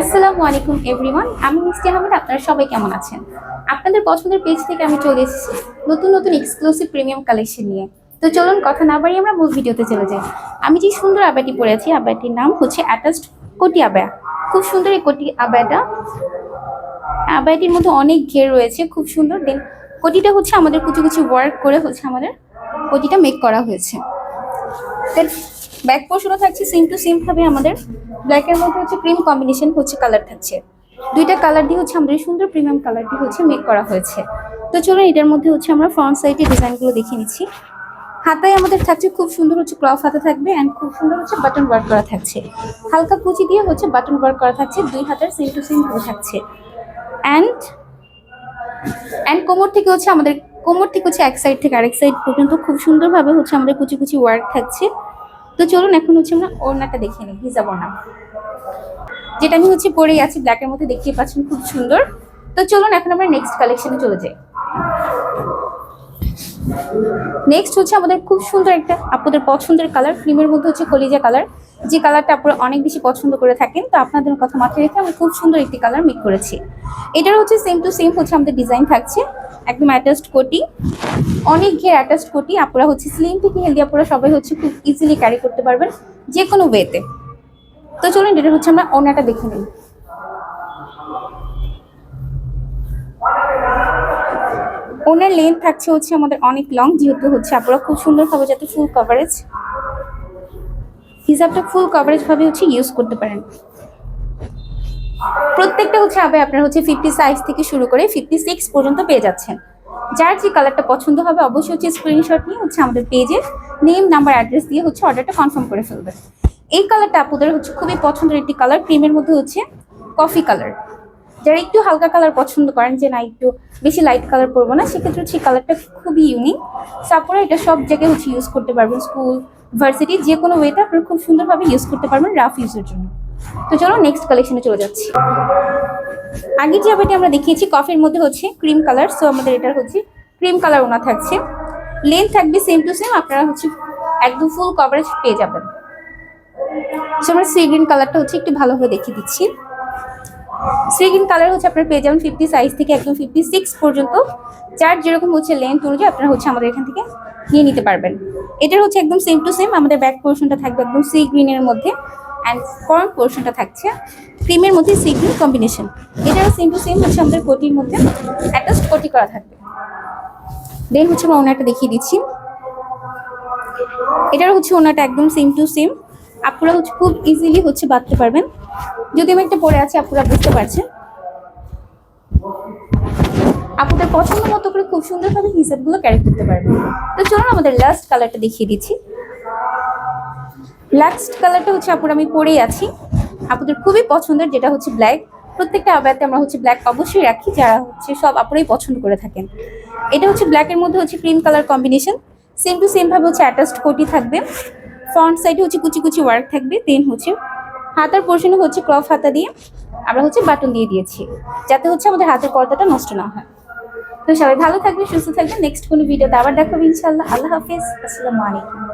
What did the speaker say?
আসসালামু আলাইকুম এভরিওয়ান আমি মিষ্টি আহমেদ, আপনারা সবাই কেমন আছেন? আপনাদের পছন্দের পেজ থেকে আমি চলে এসেছি নতুন নতুন এক্সক্লুসিভ প্রিমিয়াম কালেকশন নিয়ে। তো চলুন, কথা না বাড়িয়ে আমরা মূল ভিডিওতে চলে যাই। আমি যে সুন্দর আবাটি পরে আছি, আবাটির নাম হচ্ছে অ্যাটাচড কোটি আবায়া। খুব সুন্দর এই কোটি আবায়াটা। আবায়াটির মধ্যে অনেক ঘের রয়েছে, খুব সুন্দর। দেন কোটিটা হচ্ছে আমাদের কুচি কুচি ওয়ার্ক করে হচ্ছে আমাদের কোটিটা মেক করা হয়েছে। দেন ব্যাক পোর্শনও থাকছে সেম টু সেম ভাবে আমাদের। ব্ল্যাকের মধ্যে হচ্ছে ক্রিম কম্বিনেশন হচ্ছে কালার থাকছে। দুইটা কালার দিয়ে হচ্ছে আমাদের সুন্দর প্রিমিয়াম কালারটি হচ্ছে মেক করা হয়েছে। তো চলুন এটার মধ্যে হচ্ছে আমরা ফ্রন্ট সাইডে ডিজাইনগুলো দেখে নিচ্ছি। হাতায় আমাদের থাকছে খুব সুন্দর হচ্ছে ক্লফ হাতা থাকবে অ্যান্ড খুব সুন্দর হচ্ছে বাটন ওয়ার্ক করা থাকছে। হালকা কুচি দিয়ে হচ্ছে বাটন ওয়ার্ক করা থাকছে, দুই হাতের সেম টু সেম ভাবে থাকছে। অ্যান্ড অ্যান্ড কোমর থেকে হচ্ছে আমাদের, কোমর থেকে হচ্ছে এক সাইড থেকে আরেক সাইড পর্যন্ত খুব সুন্দরভাবে হচ্ছে আমাদের কুচি কুচি ওয়ার্ক থাকছে। তো চলুন এখন হচ্ছে আমরা ওড়নাটা দেখে নিই হিজাব ওড়না। যেটা আমি হচ্ছে পরেই আছি ব্ল্যাকের মধ্যে দেখিয়ে পাচ্ছেন, খুব সুন্দর। তো চলুন এখন আমরা নেক্সট কালেকশনে চলে যাই। নেক্সট হচ্ছে আমাদের খুব সুন্দর একটা আপনাদের পছন্দের কালার ক্রিমের মধ্যে হচ্ছে কলিজা কালার যে কালারটা আপনারা অনেক বেশি পছন্দ করে থাকেন, তো আপনাদের কথা মাথায় রেখে আমি খুব সুন্দর একটি কালার মেক করেছি। এটার হচ্ছে সেম টু সেম হচ্ছে আমাদের ডিজাইন থাকছে, একদম অ্যাটাচড কোটি। অনেক ঘের অ্যাটাচড কোটি, আপনারা হচ্ছে স্লিম থেকে হেলদি আপনারা সবাই হচ্ছে খুব ইজিলি ক্যারি করতে পারবেন যে কোনো ওয়েতে তো চলুন এটা হচ্ছে আমরা ওনাটা দেখে নিই। ওনার লেন্থ থাকছে হচ্ছে আমাদের অনেক লং যেহেতু হচ্ছে আপনারা খুব সুন্দরভাবে যাতে ফুল কভারেজ হিসাবটা ফুল কভারেজ ভাবে হচ্ছে ইউজ করতে পারেন। প্রত্যেকটা হচ্ছে আবার আপনার হচ্ছে ফিফটি সাইজ থেকে শুরু করে ফিফটি সিক্স পর্যন্ত পেয়ে যাচ্ছেন। যার যে কালারটা পছন্দ হবে অবশ্যই হচ্ছে স্ক্রিনশট নিয়ে হচ্ছে আমাদের পেজে নেম নাম্বার অ্যাড্রেস দিয়ে হচ্ছে অর্ডারটা কনফার্ম করে ফেলবে এই কালারটা আপনাদের হচ্ছে খুবই পছন্দের একটি কালার ক্রিমের মধ্যে হচ্ছে কফি কালার যারা একটু হালকা কালার পছন্দ করেন যে না, একটু বেশি লাইট কালার পরবো না, সেক্ষেত্রে হচ্ছে কালারটা খুবই ইউনিক তারপরে এটা সব জায়গায় হচ্ছে ইউজ করতে পারবেন। স্কুল ভার্সিটি যে কোনো ওয়েতে আপনারা খুব সুন্দরভাবে ইউজ করতে পারবেন রাফ ইউজের জন্য। তো চলো নেক্সট কালেকশনে চলে যাচ্ছি। আগের যে আবারটি আমরা দেখিয়েছি কফির মধ্যে হচ্ছে ক্রিম কালার সো আমাদের এটার হচ্ছে ক্রিম কালার ওনা থাকছে। লেন্থ থাকবে সেম টু সেম আপনারা হচ্ছে একদম ফুল কভারেজ পেয়ে যাবেন। সো আমরা সি গ্রিন কালারটা হচ্ছে একটু ভালোভাবে দেখিয়ে দিচ্ছি। সি গ্রিন কালার হচ্ছে আপনার পেয়ে যাবেন ফিফটি সাইজ থেকে একদম ফিফটি সিক্স পর্যন্ত। যার যেরকম হচ্ছে লেন্থ অনুযায়ী আপনারা হচ্ছে আমাদের এখান থেকে নিয়ে নিতে পারবেন। এটার হচ্ছে একদম সেম টু সেম আমাদের ব্যাক পোর্শনটা থাকবে একদম সি গ্রিনের মধ্যে অ্যান্ড ফ্রন্ট পোর্শনটা থাকছে ক্রিমের মধ্যে সি গ্রিন কম্বিনেশন এটারও সেম টু সেম হচ্ছে আমাদের কোটির মধ্যে। একটা কোটি করা থাকবে। দেন হচ্ছে আমরা ওনাটা দেখিয়ে দিচ্ছি। এটার হচ্ছে ওনাটা একদম সেম টু সেম আপনারা হচ্ছে খুব ইজিলি হচ্ছে বাঁধতে পারবেন। যদি আমি একটা পরে আছি আপনারা বুঝতে পারছেন? আপনাদের পছন্দ মতো করে খুব সুন্দরভাবে হিসাবগুলো ক্যারি করতে পারবেন। তো চলুন আমাদের লাস্ট কালারটা দেখিয়ে দিচ্ছি। লাস্ট কালারটা হচ্ছে, আপুর আমি পরেই আছি। আপনাদের খুবই পছন্দের, যেটা হচ্ছে ব্ল্যাক প্রত্যেকটা আবায়াতে আমরা হচ্ছে ব্ল্যাক অবশ্যই রাখি, যারা হচ্ছে সব আপুরাই পছন্দ করে থাকেন। এটা হচ্ছে ব্ল্যাকের মধ্যে হচ্ছে cream colour combination same to সেমভাবে হচ্ছে অ্যাটাচড কোটি থাকবে। ফ্রন্ট সাইডে হচ্ছে কুচি কুচি ওয়ার্ক থাকবে দেন হচ্ছে হাতার পোর্শনে হচ্ছে ক্রফ হাতা দিয়ে আমরা হচ্ছে বাটন দিয়ে দিয়েছি, যাতে হচ্ছে আমাদের হাতের পর্দাটা নষ্ট না হয়। তো সবাই ভালো থাকবে সুস্থ থাকবে নেক্সট কোনো ভিডিওতে আবার দেখাবো ইনশাল্লাহ আল্লাহ হাফিজ। আসসালামু আলাইকুম।